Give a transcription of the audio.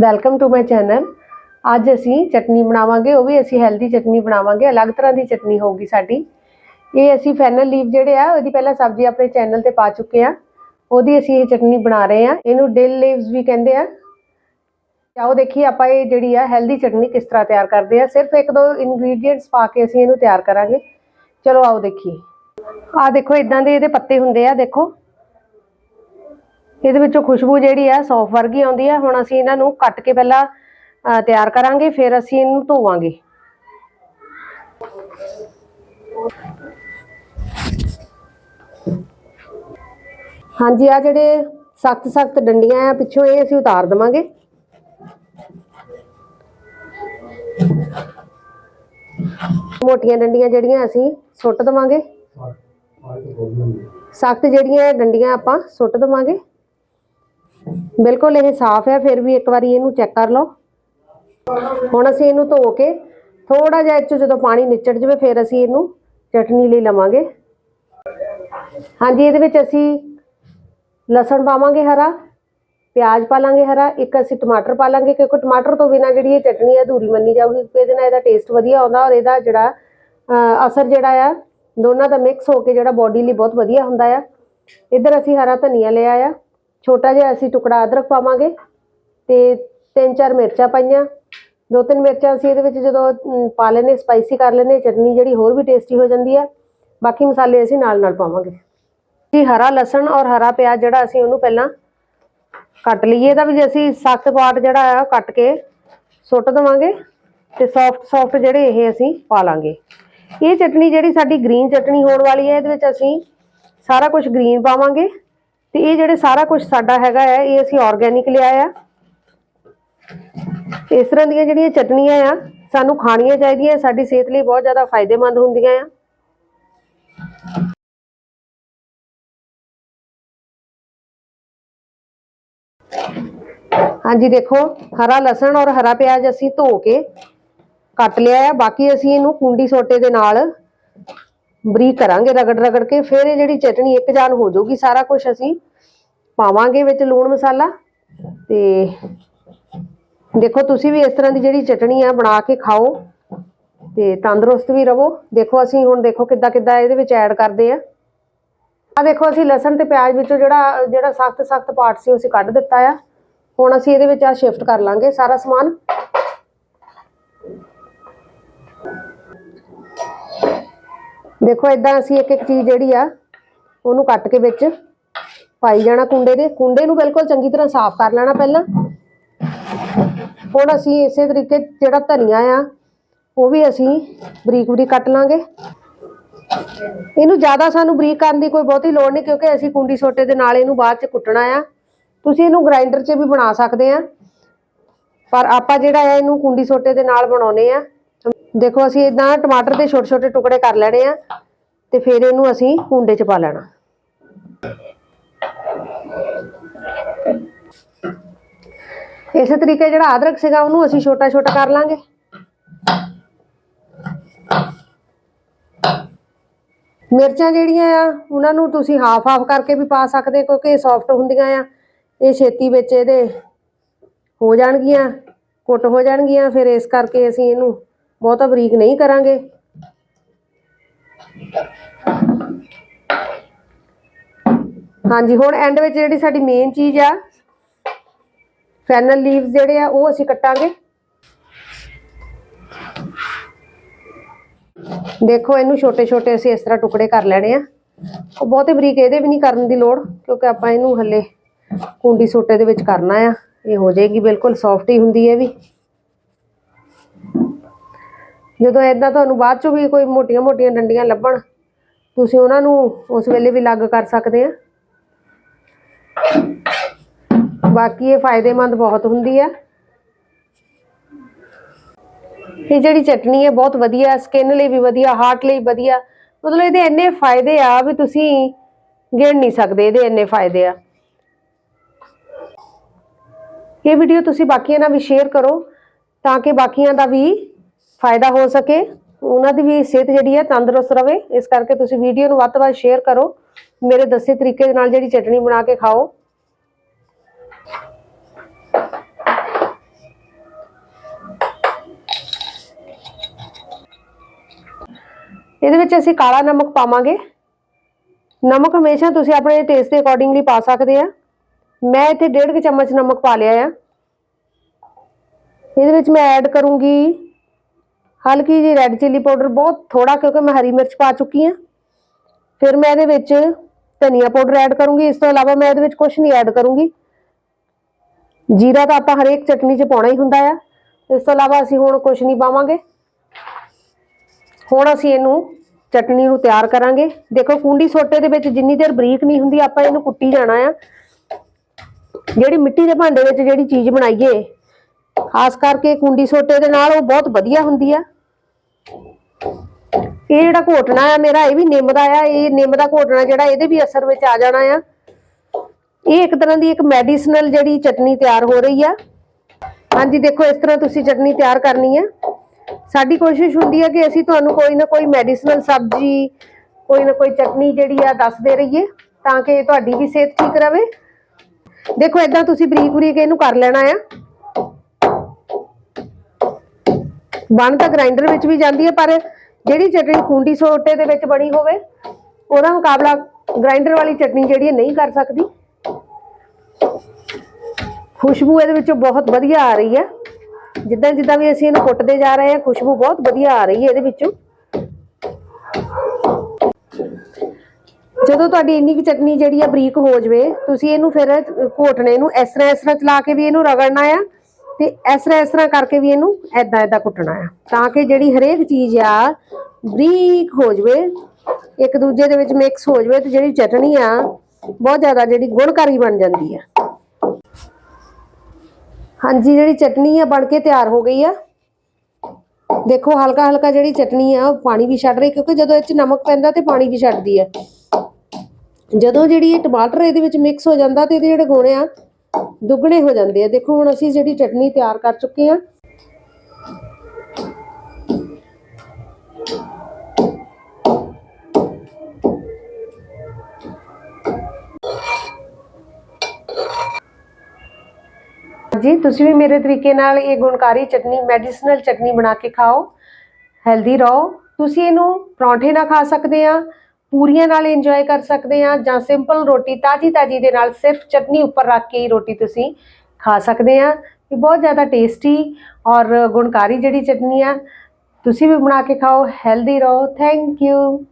Welcome to my channel ਅੱਜ ਅਸੀਂ ਚਟਨੀ ਬਣਾਵਾਂਗੇ, ਉਹ ਵੀ ਅਸੀਂ ਹੈਲਦੀ ਚਟਨੀ ਬਣਾਵਾਂਗੇ, ਅਲੱਗ ਤਰ੍ਹਾਂ ਦੀ ਚਟਨੀ ਹੋਊਗੀ ਸਾਡੀ। ਇਹ ਅਸੀਂ ਫੈਨਲ ਲੀਵ ਜਿਹੜੇ ਆ, ਉਹਦੀ ਪਹਿਲਾਂ ਸਬਜ਼ੀ ਆਪਣੇ ਚੈਨਲ ਤੇ ਪਾ ਚੁੱਕੇ ਆ। ਉਹਦੀ ਅਸੀਂ ਇਹ ਚਟਨੀ ਬਣਾ ਰਹੇ ਆ। ਇਹਨੂੰ ਡਿਲ ਲੀਵਸ ਵੀ ਕਹਿੰਦੇ ਆ। ਆਓ ਦੇਖੀਏ ਆਪਾਂ ਇਹ ਜਿਹੜੀ ਆ ਹੈਲਦੀ ਚਟਨੀ ਕਿਸ ਤਰ੍ਹਾਂ ਤਿਆਰ ਕਰਦੇ ਆ। ਸਿਰਫ ਇੱਕ ਦੋ ਇਨਗਰੀਡੀਅੰਟਸ ਪਾ ਕੇ ਅਸੀਂ ਇਹਨੂੰ ਤਿਆਰ ਕਰਾਂਗੇ। ਚਲੋ ਆਓ ਦੇਖੀਏ। ਆ ਦੇਖੋ ਇਦਾਂ ਦੇ ਇਹਦੇ ਪੱਤੇ ਹੁੰਦੇ ਆ, ਦੇਖੋ। ਇਹਦੇ ਵਿੱਚੋਂ ਖੁਸ਼ਬੂ ਜਿਹੜੀ ਆ ਸੌਫ ਵਰਗੀ ਆਉਂਦੀ ਆ। ਹੁਣ ਅਸੀਂ ਇਹਨਾਂ ਨੂੰ ਕੱਟ ਕੇ ਪਹਿਲਾਂ ਤਿਆਰ ਕਰਾਂਗੇ ਫਿਰ ਅਸੀਂ ਇਹਨੂੰ ਧੋਵਾਂਗੇ। ਹਾਂਜੀ ਆ ਜਿਹੜੇ ਸਖਤ ਸਖਤ ਡੰਡੀਆਂ ਆ ਪਿੱਛੋਂ ਇਹ ਅਸੀਂ ਉਤਾਰ ਦਵਾਂਗੇ। ਮੋਟੀਆਂ ਡੰਡੀਆਂ ਜਿਹੜੀਆਂ ਅਸੀਂ ਸੁੱਟ ਦਵਾਂਗੇ। ਸਖਤ ਜਿਹੜੀਆਂ ਡੰਡੀਆਂ ਆਪਾਂ ਸੁੱਟ ਦਵਾਂਗੇ। ਬਿਲਕੁਲ ਇਹ ਸਾਫ਼ ਹੈ, ਫਿਰ ਵੀ ਇੱਕ ਵਾਰੀ ਇਹਨੂੰ ਚੈੱਕ ਕਰ ਲਓ। ਹੁਣ ਅਸੀਂ ਇਹਨੂੰ ਧੋ ਕੇ ਥੋੜਾ ਜਿਹਾ ਇਹ 'ਚੋਂ ਜਦੋਂ ਪਾਣੀ ਨਿਚੜ ਜਾਵੇ, ਫਿਰ ਅਸੀਂ ਇਹਨੂੰ ਚਟਨੀ ਲਈ ਲਵਾਂਗੇ। ਹਾਂਜੀ, ਇਹਦੇ ਵਿੱਚ ਅਸੀਂ ਲਸਣ ਪਾਵਾਂਗੇ ਹਰਾ, ਪਿਆਜ਼ ਪਾ ਲਾਂਗੇ ਹਰਾ, ਇੱਕ ਅਸੀਂ ਟਮਾਟਰ ਪਾ ਲਾਂਗੇ ਕਿਉਂਕਿ ਟਮਾਟਰ ਤੋਂ ਬਿਨਾ ਜਿਹੜੀ ਇਹ ਚਟਨੀ ਹੈ ਅਧੂਰੀ ਮੰਨੀ ਜਾਊਗੀ, ਕਿਉਂਕਿ ਇਹਦੇ ਨਾਲ ਇਹਦਾ ਟੇਸਟ ਵਧੀਆ ਆਉਂਦਾ ਔਰ ਇਹਦਾ ਜਿਹੜਾ ਅਸਰ ਜਿਹੜਾ ਆ, ਦੋਨਾਂ ਦਾ ਮਿਕਸ ਹੋ ਕੇ ਜਿਹੜਾ ਬੋਡੀ ਲਈ ਬਹੁਤ ਵਧੀਆ ਹੁੰਦਾ ਆ। ਇੱਧਰ ਅਸੀਂ ਹਰਾ ਧਨੀਆ ਲਿਆ ਆ। ਛੋਟਾ ਜਿਹਾ ਅਸੀਂ ਟੁਕੜਾ ਅਦਰਕ ਪਾਵਾਂਗੇ ਤੇ ਤਿੰਨ ਚਾਰ ਮਿਰਚਾਂ ਪਾਈਆਂ। ਦੋ ਤਿੰਨ ਮਿਰਚਾਂ ਅਸੀਂ ਇਹਦੇ ਵਿੱਚ ਜਦੋਂ ਪਾ ਲੈਨੇ ਸਪਾਈਸੀ ਕਰ ਲੈਨੇ ਚਟਨੀ ਜਿਹੜੀ ਹੋਰ ਵੀ ਟੇਸਟੀ ਹੋ ਜਾਂਦੀ ਹੈ। ਬਾਕੀ ਮਸਾਲੇ ਅਸੀਂ ਨਾਲ ਨਾਲ ਪਾਵਾਂਗੇ। ਜੀ, ਹਰਾ ਲਸਣ ਔਰ ਹਰਾ ਪਿਆਜ਼ ਜਿਹੜਾ ਅਸੀਂ ਉਹਨੂੰ ਪਹਿਲਾਂ ਕੱਟ ਲਈਏ। ਇਹਦਾ ਵੀ ਅਸੀਂ ਸਖਤ ਪਾਰਟ ਜਿਹੜਾ ਆ ਕੱਟ ਕੇ ਸੁੱਟ ਦਵਾਂਗੇ ਤੇ ਸੌਫਟ ਸੌਫਟ ਜਿਹੜੇ ਇਹ ਅਸੀਂ ਪਾ ਲਾਂਗੇ। ਇਹ ਚਟਨੀ ਜਿਹੜੀ ਸਾਡੀ ਗ੍ਰੀਨ ਚਟਨੀ ਹੋਣ ਵਾਲੀ ਹੈ, ਇਹਦੇ ਵਿੱਚ ਅਸੀਂ ਸਾਰਾ ਕੁਝ ਗ੍ਰੀਨ ਪਾਵਾਂਗੇ। ਤੇ ਇਹ ਜਿਹੜੇ ਸਾਰਾ ਕੁਝ ਸਾਡਾ ਹੈਗਾ ਹੈ, ਇਹ ਅਸੀਂ ਆਰਗੇਨਿਕ ਲਿਆ ਆ ਇਸ ਤਰ੍ਹਾਂ ਦੀਆਂ ਜਿਹੜੀਆਂ ਚਟਨੀਆਂ ਆ, ਸਾਨੂੰ ਖਾਣੀਆਂ ਚਾਹੀਦੀਆਂ, ਸਾਡੀ ਸਿਹਤ ਲਈ ਬਹੁਤ ਜ਼ਿਆਦਾ ਫਾਇਦੇਮੰਦ ਹੁੰਦੀਆਂ ਆ। ਹਾਂਜੀ, ਦੇਖੋ, ਹਰਾ ਲਸਣ ਔਰ ਹਰਾ ਪਿਆਜ਼ ਅਸੀਂ ਧੋ ਕੇ ਕੱਟ ਲਿਆ ਆ, ਬਾਕੀ ਅਸੀਂ ਇਹਨੂੰ ਕੁੰਡੀ ਸੋਟੇ ਦੇ ਨਾਲ ਬਰੀਕ ਕਰਾਂਗੇ ਰਗੜ ਰਗੜ ਕੇ, ਫਿਰ ਇਹ ਜਿਹੜੀ ਚਟਨੀ ਇੱਕ ਜਾਨ ਹੋ ਜਾਊਗੀ, ਸਾਰਾ ਕੁਝ ਅਸੀਂ ਪਾਵਾਂਗੇ ਵਿੱਚ ਲੂਣ ਮਸਾਲਾ। ਤੇ ਦੇਖੋ ਤੁਸੀਂ ਵੀ ਇਸ ਤਰ੍ਹਾਂ ਦੀ ਜਿਹੜੀ ਚਟਣੀ ਆ ਬਣਾ ਕੇ ਖਾਓ। ਤੇ ਤੰਦਰੁਸਤ ਵੀ ਰਹੋ। ਦੇਖੋ ਅਸੀਂ ਹੁਣ ਦੇਖੋ ਕਿੱਦਾਂ ਕਿੱਦਾਂ ਇਹਦੇ ਵਿੱਚ ਐਡ ਕਰਦੇ ਆ। ਆ ਦੇਖੋ ਅਸੀਂ ਲਸਣ ਤੇ ਪਿਆਜ਼ ਵਿੱਚੋਂ ਜਿਹੜਾ ਜਿਹੜਾ ਸਖਤ ਸਖਤ ਪਾਰਟ ਸੀ ਉਹ ਅਸੀਂ ਕੱਢ ਦਿੱਤਾ ਆ। ਹੁਣ ਅਸੀਂ ਇਹਦੇ ਵਿੱਚ ਆ ਸ਼ਿਫਟ ਕਰ ਲਾਂਗੇ ਸਾਰਾ ਸਮਾਨ। ਦੇਖੋ ਇਦਾਂ ਅਸੀਂ ਇੱਕ ਇੱਕ ਚੀਜ਼ ਜਿਹੜੀ ਆ ਉਹਨੂੰ ਕੱਟ ਕੇ ਵਿੱਚ ਪਾਈ ਜਾਣਾ ਕੁੰਡੇ ਦੇ। ਕੁੰਡੇ ਨੂੰ ਬਿਲਕੁਲ ਚੰਗੀ ਤਰ੍ਹਾਂ ਸਾਫ਼ ਕਰ ਲੈਣਾ ਪਹਿਲਾਂ। ਹੁਣ ਅਸੀਂ ਇਸੇ ਤਰੀਕੇ ਜਿਹੜਾ ਧਨੀਆ ਆ, ਉਹ ਵੀ ਅਸੀਂ ਬਰੀਕ ਬਰੀਕ ਕੱਟ ਲਾਂਗੇ। ਇਹਨੂੰ ਜ਼ਿਆਦਾ ਸਾਨੂੰ ਬਰੀਕ ਕਰਨ ਦੀ ਕੋਈ ਬਹੁਤੀ ਲੋੜ ਨਹੀਂ, ਕਿਉਂਕਿ ਅਸੀਂ ਕੁੰਡੀ ਸੋਟੇ ਦੇ ਨਾਲ ਇਹਨੂੰ ਬਾਅਦ ਚ ਕੁੱਟਣਾ ਆ। ਤੁਸੀਂ ਇਹਨੂੰ ਗ੍ਰਾਈਂਡਰ 'ਚ ਵੀ ਬਣਾ ਸਕਦੇ ਆ। ਪਰ ਆਪਾਂ ਜਿਹੜਾ ਹੈ ਇਹਨੂੰ ਕੁੰਡੀ ਸੋਟੇ ਦੇ ਨਾਲ ਬਣਾਉਨੇ ਆ। ਦੇਖੋ, ਅਸੀਂ ਇਦਾਂ ਟਮਾਟਰ ਦੇ ਛੋਟੇ ਛੋਟੇ ਟੁਕੜੇ ਕਰ ਲੈਣੇ ਆ ਤੇ ਫਿਰ ਇਹਨੂੰ ਅਸੀਂ ਕੁੰਡੇ 'ਚ ਪਾ ਲੈਣਾ। ਇਸੇ ਤਰੀਕੇ ਜਿਹੜਾ ਅਦਰਕ ਸੀਗਾ ਉਹਨੂੰ ਅਸੀਂ ਛੋਟਾ ਛੋਟਾ ਕਰ ਲਾਂਗੇ। ਮਿਰਚਾਂ ਜਿਹੜੀਆਂ ਆ, ਉਹਨਾਂ ਨੂੰ ਤੁਸੀਂ ਹਾਫ ਹਾਫ ਕਰਕੇ ਵੀ ਪਾ ਸਕਦੇ ਕਿਉਂਕਿ ਇਹ ਸੌਫਟ ਹੁੰਦੀਆਂ ਆ। ਇਹ ਛੇਤੀ ਵਿੱਚ ਇਹਦੇ ਹੋ ਜਾਣਗੀਆਂ ਕੁੱਟ ਹੋ ਜਾਣਗੀਆਂ, ਫਿਰ ਇਸ ਕਰਕੇ ਅਸੀਂ ਇਹਨੂੰ ਬਹੁਤਾ ਬਰੀਕ ਨਹੀਂ ਕਰਾਂਗੇ। ਹਾਂਜੀ, ਹੁਣ ਐਂਡ ਵਿੱਚ ਜਿਹੜੀ ਸਾਡੀ ਮੇਨ ਚੀਜ਼ ਆ ਫੈਨਲ ਲੀਵਸ ਜਿਹੜੇ ਆ, ਉਹ ਅਸੀਂ ਕੱਟਾਂਗੇ। ਦੇਖੋ, ਇਹਨੂੰ ਛੋਟੇ ਛੋਟੇ ਅਸੀਂ ਇਸ ਤਰ੍ਹਾਂ ਟੁਕੜੇ ਕਰ ਲੈਣੇ ਆ। ਉਹ ਬਹੁਤੇ ਬਰੀਕ ਇਹਦੇ ਵੀ ਨਹੀਂ ਕਰਨ ਦੀ ਲੋੜ, ਕਿਉਂਕਿ ਆਪਾਂ ਇਹਨੂੰ ਹੱਲੇ ਕੁੰਡੀ ਸੋਟੇ ਦੇ ਵਿੱਚ ਕਰਨਾ ਆ। ਇਹ ਹੋ ਜਾਏਗੀ ਬਿਲਕੁਲ ਸੌਫਟ ਹੀ ਹੁੰਦੀ ਹੈ ਵੀ। ਜਦੋਂ ਐਦਾਂ ਤੁਹਾਨੂੰ ਬਾਅਦ ਚੋਂ ਵੀ ਕੋਈ ਮੋਟੀਆਂ ਮੋਟੀਆਂ ਡੰਡੀਆਂ ਲੱਭਣ, ਤੁਸੀਂ ਉਹਨਾਂ ਨੂੰ ਉਸ ਵੇਲੇ ਵੀ ਲੱਗ ਕਰ ਸਕਦੇ ਆ। ਬਾਕੀ ਇਹ ਫਾਇਦੇਮੰਦ ਬਹੁਤ ਹੁੰਦੀ ਆ। ਇਹ ਜਿਹੜੀ ਚਟਨੀ ਹੈ ਬਹੁਤ ਵਧੀਆ ਸਕਿਨ ਲਈ ਵੀ ਵਧੀਆ ਹਾਰਟ ਲਈ ਵਧੀਆ। ਮਤਲਬ ਇਹਦੇ ਇੰਨੇ ਫਾਇਦੇ ਆ ਵੀ ਤੁਸੀਂ ਗਿਣ ਨਹੀਂ ਸਕਦੇ, ਇਹਦੇ ਇੰਨੇ ਫਾਇਦੇ ਆ। ਇਹ ਵੀਡੀਓ ਤੁਸੀਂ ਬਾਕੀਆਂ ਨਾਲ ਵੀ ਸ਼ੇਅਰ ਕਰੋ, ਤਾਂ ਕਿ ਬਾਕੀਆਂ ਦਾ ਵੀ ਫਾਇਦਾ ਹੋ ਸਕੇ। ਉਹਨਾਂ ਦੀ ਵੀ ਸਿਹਤ ਜਿਹੜੀ ਹੈ ਤੰਦਰੁਸਤ ਰਵੇ। ਇਸ ਕਰਕੇ ਤੁਸੀਂ ਵੀਡੀਓ ਨੂੰ ਵੱਧ ਤੋਂ ਵੱਧ ਸ਼ੇਅਰ ਕਰੋ। ਮੇਰੇ ਦੱਸੇ ਤਰੀਕੇ ਦੇ ਨਾਲ ਜਿਹੜੀ ਚਟਨੀ ਬਣਾ ਕੇ ਖਾਓ। ਇਹਦੇ ਵਿੱਚ ਅਸੀਂ ਕਾਲਾ ਨਮਕ ਪਾਵਾਂਗੇ। ਨਮਕ ਹਮੇਸ਼ਾ ਤੁਸੀਂ ਆਪਣੇ ਟੇਸਟ ਦੇ ਅਕੋਰਡਿੰਗਲੀ ਪਾ ਸਕਦੇ ਆ। ਮੈਂ ਇੱਥੇ ਡੇਢ ਕੁ ਚਮਚ ਨਮਕ ਪਾ ਲਿਆ ਆ। ਇਹਦੇ ਵਿੱਚ ਮੈਂ ਐਡ ਕਰੂੰਗੀ ਹਲਕੀ ਜਿਹੀ ਰੈੱਡ ਚਿੱਲੀ ਪਾਊਡਰ ਬਹੁਤ ਥੋੜਾ ਕਿਉਂਕਿ ਮੈਂ ਹਰੀ ਮਿਰਚ ਪਾ ਚੁੱਕੀ ਆ। ਫਿਰ ਮੈਂ ਇਹਦੇ ਵਿੱਚ ਧਨੀਆ ਪਾਊਡਰ ਐਡ ਕਰੂੰਗੀ। ਇਸ ਤੋਂ ਇਲਾਵਾ ਮੈਂ ਇਹਦੇ ਵਿੱਚ ਕੁਝ ਨਹੀਂ ਐਡ ਕਰੂੰਗੀ। ਜੀਰਾ ਤਾਂ ਆਪਾਂ ਹਰੇਕ ਚਟਨੀ 'ਚ ਪਾਉਣਾ ਹੀ ਹੁੰਦਾ ਆ। ਇਸ ਤੋਂ ਇਲਾਵਾ ਅਸੀਂ ਹੁਣ ਕੁਝ ਨਹੀਂ ਪਾਵਾਂਗੇ। ਹੁਣ ਅਸੀਂ ਇਹਨੂੰ ਚਟਨੀ ਨੂੰ ਤਿਆਰ ਕਰਾਂਗੇ। ਦੇਖੋ, ਕੁੰਡੀ ਸੋਟੇ ਦੇ ਵਿੱਚ ਜਿੰਨੀ ਦੇਰ ਬਰੀਕ ਨਹੀਂ ਹੁੰਦੀ, ਆਪਾਂ ਇਹਨੂੰ ਕੁੱਟੀ ਜਾਣਾ ਆ। ਜਿਹੜੀ ਮਿੱਟੀ ਦੇ ਭਾਂਡੇ ਵਿੱਚ ਜਿਹੜੀ ਚੀਜ਼ ਬਣਾਈਏ, ਖਾਸ ਕਰਕੇ ਕੁੰਡੀ ਸੋਟੇ ਦੇ ਨਾਲ ਉਹ ਬਹੁਤ ਵਧੀਆ ਹੁੰਦੀ ਆ। ਇਹ ਜਿਹੜਾ ਘੋਟਣਾ ਆ, ਮੇਰਾ ਇਹ ਵੀ ਨਿੰਮ ਦਾ ਆ। ਇਹ ਨਿੰਮ ਦਾ ਘੋਟਣਾ ਜਿਹੜਾ, ਇਹਦੇ ਵੀ ਅਸਰ ਵਿੱਚ ਆ ਜਾਣਾ ਆ। ਇਹ ਇੱਕ ਤਰ੍ਹਾਂ ਦੀ ਇੱਕ ਮੈਡੀਸਨਲ ਜਿਹੜੀ ਚਟਨੀ ਤਿਆਰ ਹੋ ਰਹੀ ਆ। ਹਾਂਜੀ, ਦੇਖੋ, ਇਸ ਤਰ੍ਹਾਂ ਤੁਸੀਂ ਚਟਨੀ ਤਿਆਰ ਕਰਨੀ ਆ। ਸਾਡੀ ਕੋਸ਼ਿਸ਼ ਹੁੰਦੀ ਹੈ ਕਿ ਅਸੀਂ ਤੁਹਾਨੂੰ ਕੋਈ ਨਾ ਕੋਈ ਮੈਡੀਸਨਲ ਸਬਜ਼ੀ, ਕੋਈ ਨਾ ਕੋਈ ਚਟਨੀ ਜਿਹੜੀ ਆ ਦੱਸਦੇ ਰਹੀਏ ਤਾਂ ਕਿ ਤੁਹਾਡੀ ਵੀ ਸਿਹਤ ਠੀਕ ਰਵੇ। ਦੇਖੋ ਇਦਾਂ ਤੁਸੀਂ ਬਰੀਕ ਬਰੀਕ ਇਹਨੂੰ ਕਰ ਲੈਣਾ ਆ। ਬਣ ਤਾਂ ਗ੍ਰਾਈਂਡਰ ਵਿੱਚ ਵੀ ਜਾਂਦੀ ਹੈ, ਪਰ ਜਿਹੜੀ ਚਟਨੀ ਖੂੰਡੀ ਸੋਟੇ ਦੇ ਵਿੱਚ ਬਣੀ ਹੋਵੇ, ਉਹਦਾ ਮੁਕਾਬਲਾ ਗ੍ਰਾਈਂਡਰ ਵਾਲੀ ਚਟਨੀ ਜਿਹੜੀ ਨਹੀਂ ਕਰ ਸਕਦੀ। ਖੁਸ਼ਬੂ ਇਹਦੇ ਵਿੱਚੋਂ ਬਹੁਤ ਵਧੀਆ ਆ ਰਹੀ ਹੈ। ਜਿੱਦਾਂ ਜਿੱਦਾਂ ਵੀ ਅਸੀਂ ਇਹਨੂੰ ਕੁੱਟਦੇ ਜਾ ਰਹੇ ਹਾਂ, ਖੁਸ਼ਬੂ ਬਹੁਤ ਵਧੀਆ ਆ ਰਹੀ ਹੈ ਇਹਦੇ ਵਿੱਚੋਂ। ਜਦੋਂ ਤੁਹਾਡੀ ਇੰਨੀ ਕੁ ਚਟਨੀ ਜਿਹੜੀ ਆ ਬਰੀਕ ਹੋ ਜਵੇ, ਤੁਸੀਂ ਇਹਨੂੰ ਫਿਰ ਘੋਟਣੇ ਨੂੰ ਇਸ ਤਰ੍ਹਾਂ ਇਸ ਤਰ੍ਹਾਂ ਚਲਾ ਕੇ ਵੀ ਇਹਨੂੰ ਰਗੜਨਾ ਆ ਤੇ ਇਸ ਤਰ੍ਹਾਂ ਇਸ ਤਰ੍ਹਾਂ ਕਰਕੇ ਵੀ ਇਹਨੂੰ ਐਦਾਂ ਐਦਾਂ ਕੁੱਟਣਾ ਆ ਤਾਂ ਕਿ ਜਿਹੜੀ ਹਰੇਕ ਚੀਜ਼ ਆ ਬਰੀਕ ਹੋ ਜਵੇ, ਇੱਕ ਦੂਜੇ ਦੇ ਵਿੱਚ ਮਿਕਸ ਹੋ ਜਵੇ ਤੇ ਜਿਹੜੀ ਚਟਨੀ ਆ ਬਹੁਤ ਜ਼ਿਆਦਾ ਜਿਹੜੀ ਗੁਣਕਾਰੀ ਬਣ ਜਾਂਦੀ ਆ। ਹਾਂਜੀ, ਜਿਹੜੀ ਚਟਨੀ ਆ, ਬਣ ਕੇ ਤਿਆਰ ਹੋ ਗਈ ਆ। ਦੇਖੋ ਹਲਕਾ ਹਲਕਾ ਜਿਹੜੀ ਚਟਨੀ ਆ, ਉਹ ਪਾਣੀ ਵੀ ਛੱਡ ਰਹੀ, ਕਿਉਂਕਿ ਜਦੋਂ ਇਹ ਚ ਨਮਕ ਪੈਂਦਾ ਤੇ ਪਾਣੀ ਵੀ ਛੱਡਦੀ ਆ। ਜਦੋਂ ਜਿਹੜੀ ਇਹ ਟਮਾਟਰ ਇਹਦੇ ਵਿੱਚ ਮਿਕਸ ਹੋ ਜਾਂਦਾ ਤੇ ਇਹਦੇ ਜਿਹੜੇ ਗੁਣ ਆ, ਦੁੱਗਣੇ ਹੋ ਜਾਂਦੇ ਆ। ਦੇਖੋ, ਹੁਣ ਅਸੀਂ ਜਿਹੜੀ ਚਟਨੀ ਤਿਆਰ ਕਰ ਚੁੱਕੇ ਆ ਜੀ ਤੁਸੀਂ ਵੀ ਮੇਰੇ ਤਰੀਕੇ ਨਾਲ ਇਹ ਗੁਣਕਾਰੀ ਚਟਨੀ ਮੈਡੀਸਨਲ ਚਟਨੀ ਬਣਾ ਕੇ ਖਾਓ ਹੈਲਦੀ ਰਹੋ। ਤੁਸੀਂ ਇਹਨੂੰ ਪਰੌਂਠੇ ਨਾਲ ਖਾ ਸਕਦੇ ਆ, ਪੂਰੀਆਂ ਨਾਲ ਇੰਜੋਏ ਕਰ ਸਕਦੇ ਆ, ਜਾਂ ਸਿੰਪਲ ਰੋਟੀ ਤਾਜੀ ਤਾਜੀ ਦੇ ਨਾਲ ਸਿਰਫ ਚਟਨੀ ਉੱਪਰ ਰੱਖ ਕੇ ਹੀ ਰੋਟੀ ਤੁਸੀਂ ਖਾ ਸਕਦੇ ਆ। ਇਹ ਬਹੁਤ ਜ਼ਿਆਦਾ ਟੇਸਟੀ ਔਰ ਗੁਣਕਾਰੀ ਜਿਹੜੀ ਚਟਨੀ ਆ, ਤੁਸੀਂ ਵੀ ਬਣਾ ਕੇ ਖਾਓ ਹੈਲਦੀ ਰਹੋ। Thank you